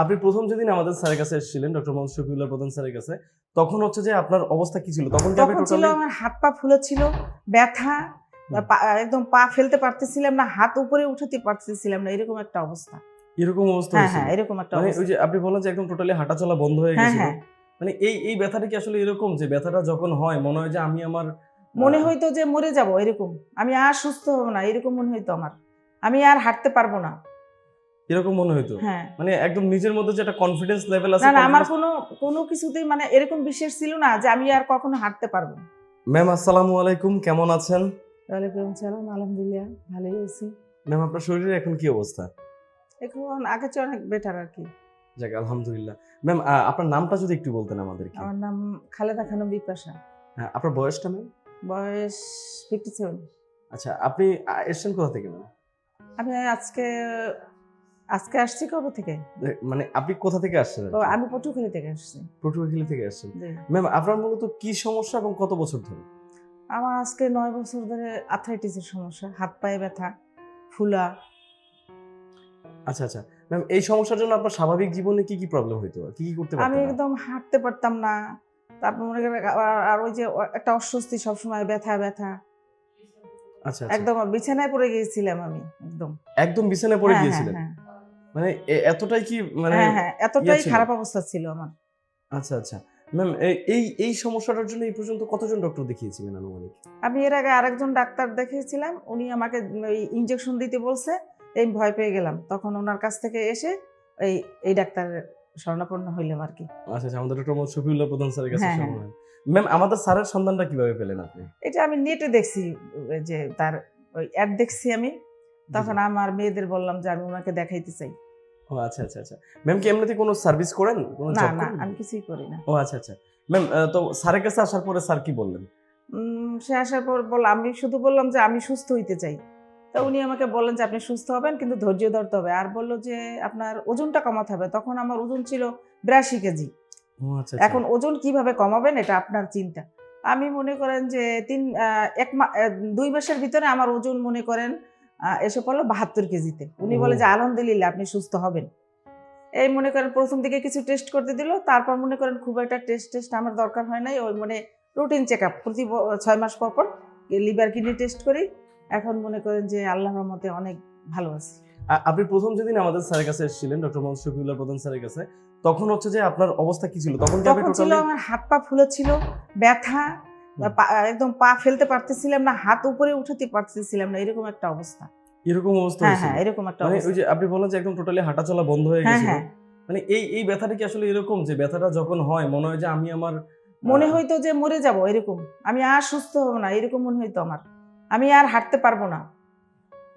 আপনি প্রথম যেদিন আমাদের স্যারের কাছে এসেছিলেন ডক্টর মোহাম্মদ শফিউল্লাহ প্রধান স্যারের কাছে তখন হচ্ছে যে আপনার অবস্থা কি ছিল? তখন কি আপনি তখন ছিল আমার হাত পা ফুলেছিল ব্যথা একদম পা ফেলতে পারতেছিলাম না হাত উপরে উঠাতে পারতেছিলাম না এরকম একটা অবস্থা। এরকম অবস্থা হ্যাঁ হ্যাঁ এরকম একটা মানে অবস্থা। ওই যে আপনি বললেন যে একদম টোটালি হাঁটা চলা বন্ধ হয়ে হ্যাঁ গেছিল। হ্যাঁ। মানে এই এই ব্যথাটা কি আসলে এরকম যে ব্যথাটা যখন হয় মনে হয় যে আমি আমার মনে হইতো যে মরে যাব এরকম। আমি আর সুস্থ হব না এরকম মনে হইতো আমার। আমি আর হাঁটতে পারব না। এরকম মনে হইতো? হ্যাঁ। মানে একদম নিজের মধ্যে যে একটা কনফিডেন্স লেভেল আছে না আমার কোনো কোনো কিছুতেই মানে এরকম বিশ্বাস ছিল না যে আমি আর কখনো হাঁটতে পারব ম্যাম আসসালামু আলাইকুম কেমন আছেন? ওয়ালাইকুম সালাম আলহামদুলিল্লাহ ভালোই আছি। ম্যাম আপনার শরীরের এখন কি অবস্থা? এখন আগে চেয়ে অনেক বেটার আর কি। যাক আলহামদুলিল্লাহ। ম্যাম আপনার নামটা যদি একটু বলতেন আমাদেরকে। আমার নাম খালেদা খানম বিপাশা। হ্যাঁ, আপনার বয়সটা ম্যাম বয়স ফিফটি সেভেন আচ্ছা আপনি এসেছেন কোথা থেকে ম্যাম আমি আজকে আজকে আসছি কবে থেকে? মানে আপনি কোথা থেকে আসছেন আমি পটুখালি থেকে আসছি। পটুয়াখালী থেকে আসছেন। ম্যাম আপনার মূলত কি সমস্যা এবং কত বছর ধরে? আমার আজকে নয় বছর ধরে আর্থ্রাইটিসের সমস্যা হাত পায়ে ব্যথা ফুলা। আচ্ছা আচ্ছা। ম্যাম এই সমস্যার জন্য আপনার স্বাভাবিক জীবনে কি কি প্রবলেম হইতো? কি কি করতে আমি একদম হাঁটতে পারতাম না। তারপর মনে করেন আর- ওই যে একটা অস্বস্তি সবসময় ব্যথা ব্যথা। আচ্ছা আচ্ছা। একদম বিছানায় পড়ে গিয়েছিলাম আমি একদম। একদম বিছানায় পড়ে হ্যাঁ, গিয়েছিলেন? হ্যাঁ, মানে এতটাই কি মানে হ্যাঁ হ্যাঁ এতটাই খারাপ অবস্থা ছিল আমার। আচ্ছা আচ্ছা। ম্যাম এই এই সমস্যাটার জন্য এই পর্যন্ত কতজন ডক্টর দেখিয়েছিলেন আনুমানিক? আমি এর আগে আরেকজন ডাক্তার দেখিয়েছিলাম উনি আমাকে ওই ইঞ্জেকশন দিতে বলছে এই ভয় পেয়ে গেলাম। তখন ওনার কাছ থেকে এসে এই এই ডাক্তারের শরণাপন্ন হইলাম আর কি। আচ্ছা আচ্ছা আমাদের ডক্টর শফিউল্লাহ প্রধান স্যারের কাছে হ্যাঁ, হ্যাঁ। ম্যাম আমাদের স্যারের সন্ধানটা কীভাবে পেলেন আপনি? এটা আমি নেটে দেখছি যে তার ওই অ্যাড দেখছি আমি। তখন আমার মেয়েদের বললাম যে আমি ওনাকে দেখাইতে চাই। ও আচ্ছা আচ্ছা আচ্ছা। ম্যাম কি এমনিতে কোনো সার্ভিস করেন? কোনো না না আমি কিছুই করি না। ও আচ্ছা আচ্ছা। ম্যাম তো স্যারের কাছে আসার পরে স্যার কি বললেন? সে আসার পর বল আমি শুধু বললাম যে আমি সুস্থ হইতে চাই। তা উনি আমাকে বললেন যে আপনি সুস্থ হবেন কিন্তু ধৈর্য ধরতে হবে। আর বলল যে আপনার ওজনটা কমাতে হবে। তখন আমার ওজন ছিল বিরাশি কেজি। আচ্ছা এখন ওজন কীভাবে কমাবেন এটা আপনার চিন্তা। আমি মনে করেন যে তিন এক দুই মাসের ভিতরে আমার ওজন মনে করেন এসে পড়ল বাহাত্তর কেজিতে। উনি বলে যে আলহামদুলিল্লাহ আপনি সুস্থ হবেন। এই মনে করেন প্রথম দিকে কিছু টেস্ট করতে দিল তারপর মনে করেন খুব একটা টেস্ট টেস্ট আমার দরকার হয় নাই। ওই মানে রুটিন চেক আপ প্রতি ছয় মাস পর পর লিভার কিডনি টেস্ট করি। এখন মনে করেন যে আল্লাহর মতে অনেক ভালো আছে। আপনি প্রথম যেদিন আমাদের স্যারের কাছে এসেছিলেন ডক্টর মোহাম্মদ শফিউল্লাহ প্রধান স্যারের কাছে তখন হচ্ছে যে আপনার অবস্থা কি ছিল? তখন কি আপনি ছিল টোটালি আমার হাত পা ফুলেছিল ব্যথা পা- একদম পা ফেলতে পারতেছিলাম না হাত উপরে উঠাতে পারতেছিলাম না এরকম একটা অবস্থা। এরকম অবস্থা হ্যাঁ হ্যাঁ এরকম একটা মানে ওই যে আপনি বললেন যে একদম টোটালি হাঁটা চলা বন্ধ হয়ে হ্যাঁ গেছিল। হ্যাঁ। মানে এই এই ব্যথাটা কি আসলে এরকম যে ব্যথাটা যখন হয় মনে হয় যে আমি আমার মনে হইতো যে মরে যাব এরকম। আমি আর সুস্থ হব না এরকম মনে হইতো আমার। আমি আর হাঁটতে পারব না।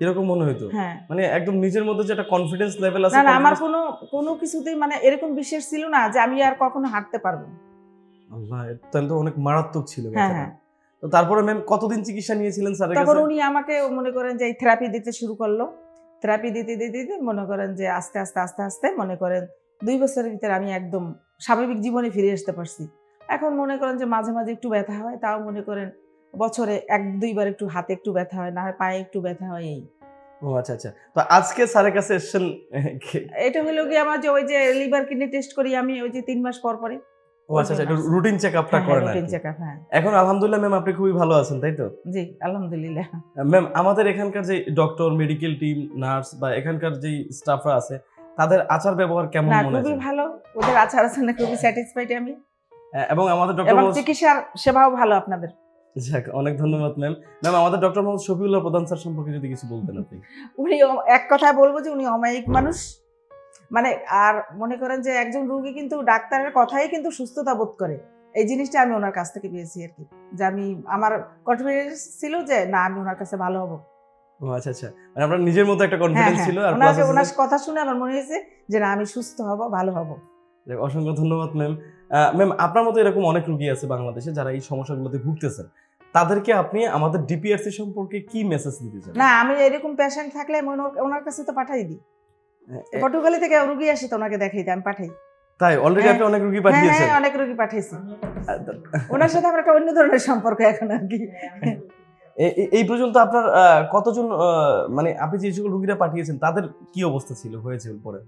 এরকম মনে হইতো? হ্যাঁ। মানে একদম নিজের মধ্যে যে একটা কনফিডেন্স লেভেল আছে না আমার কোনো কোনো কিছুতেই মানে এরকম বিশ্বাস ছিল না যে আমি আর কখনো হাঁটতে পারব না। আল্লাহ তাহলে তো অনেক মারাত্মক ছিল হ্যাঁ হ্যাঁ। তো তারপরে ম্যাম কতদিন চিকিৎসা নিয়েছিলেন স্যারের তখন কাছে? উনি আমাকে মনে করেন যে থেরাপি দিতে শুরু করল। থেরাপি দিতে দিতে দিতে মনে করেন যে আস্তে আস্তে আস্তে আস্তে মনে করেন দুই বছরের ভিতরে আমি একদম স্বাভাবিক জীবনে ফিরে আসতে পারছি। এখন মনে করেন যে মাঝে মাঝে একটু ব্যথা হয় তাও মনে করেন বছরে এক দুইবার একটু হাতে একটু ব্যথা হয় না হয় পায়ে একটু ব্যথা হয় এই। ও আচ্ছা আচ্ছা। তো আজকে স্যারের কাছে এসেছেন এটা হলো কি আমার যে ওই যে লিভার কিডনি টেস্ট করি আমি ওই যে তিন মাস পর পরে ও আচ্ছা আচ্ছা রুটিন আপটা করেন রুটিন হ্যাঁ। এখন আলহামদুলিল্লাহ ম্যাম আপনি খুবই ভালো আছেন তাই তো? জি আলহামদুলিল্লাহ। ম্যাম আমাদের এখানকার যে ডক্টর মেডিকেল টিম নার্স বা এখানকার যে স্টাফরা আছে তাদের আচার ব্যবহার কেমন মনে খুবই ভালো। ওদের আচার আচরণে খুবই স্যাটিসফাইড আমি। এবং আমাদের ডক্টর এবং চিকিৎসার সেবাও ভালো আপনাদের। যাক অনেক ধন্যবাদ ম্যাম ম্যাম আমাদের ডক্টর মোহাম্মদ শফিউল্লাহ প্রধান স্যার সম্পর্কে যদি কিছু বলতেন আপনি। উনি এক কথায় বলব যে উনি অমায়িক মানুষ। মানে আর মনে করেন যে একজন রুগী কিন্তু ডাক্তারের কথাই কিন্তু সুস্থতা বোধ করে। এই জিনিসটা আমি ওনার কাছ থেকে পেয়েছি আর কি। যে আমি আমার কনফিডেন্স ছিল যে না আমি ওনার কাছে ভালো হব। ও আচ্ছা আচ্ছা। মানে আপনার নিজের মধ্যে একটা হ্যাঁ কনফিডেন্স হ্যাঁ। ছিল আর ওনার ওনার কথা শুনে আমার মনে হয়েছে যে না আমি সুস্থ হব ভালো হব। অসংখ্য ধন্যবাদ ম্যাম। ম্যাম আপনার মতো এরকম অনেক রোগী আছে বাংলাদেশে যারা এই সমস্যাগুলোতে ভুগতেছেন। তাদেরকে আপনি আমাদের ডিপিআরসি সম্পর্কে কি মেসেজ দিতে চান? না আমি এরকম পেশেন্ট থাকলে ওনার কাছে তো পাঠাই দিই। পর্তুগালি থেকে রুগী আসি তোমাকে দেখাই আমি পাঠাই। তাই? অলরেডি হ্যাঁ। আপনি অনেক রুগী পাঠিয়েছেন? হ্যাঁ, হ্যাঁ অনেক রুগী পাঠিয়েছি। ওনার সাথে আমার একটা অন্য ধরনের সম্পর্ক এখন আর কি। এই পর্যন্ত আপনার কতজন মানে আপনি যে সকল রুগীরা পাঠিয়েছেন তাদের কি অবস্থা ছিল হয়েছিল পরে?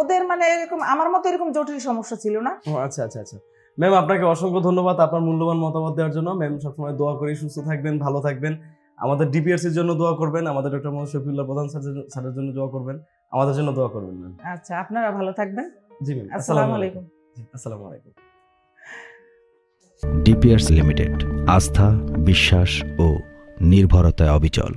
ওদের মানে এরকম আমার মতো এরকম জটিল সমস্যা ছিল না। ও আচ্ছা আচ্ছা আচ্ছা। ম্যাম আপনাকে অসংখ্য ধন্যবাদ আপনার মূল্যবান মতামত দেওয়ার জন্য। ম্যাম সবসময় দোয়া করি সুস্থ থাকবেন ভালো থাকবেন। আমাদের ডিপিআরসির জন্য দোয়া করবেন। আমাদের ডক্টর মোহাম্মদ শফিউল্লাহ প্রধান স্যারের জন্য দোয়া করবেন। আমাদের জন্য দোয়া করবেন ম্যাম আচ্ছা আপনারা ভালো থাকবেন। জি ম্যাম আসসালামু আলাইকুম। আসসালামু আলাইকুম। ডিপিআরস লিমিটেড আস্থা বিশ্বাস ও নির্ভরতায় অবিচল।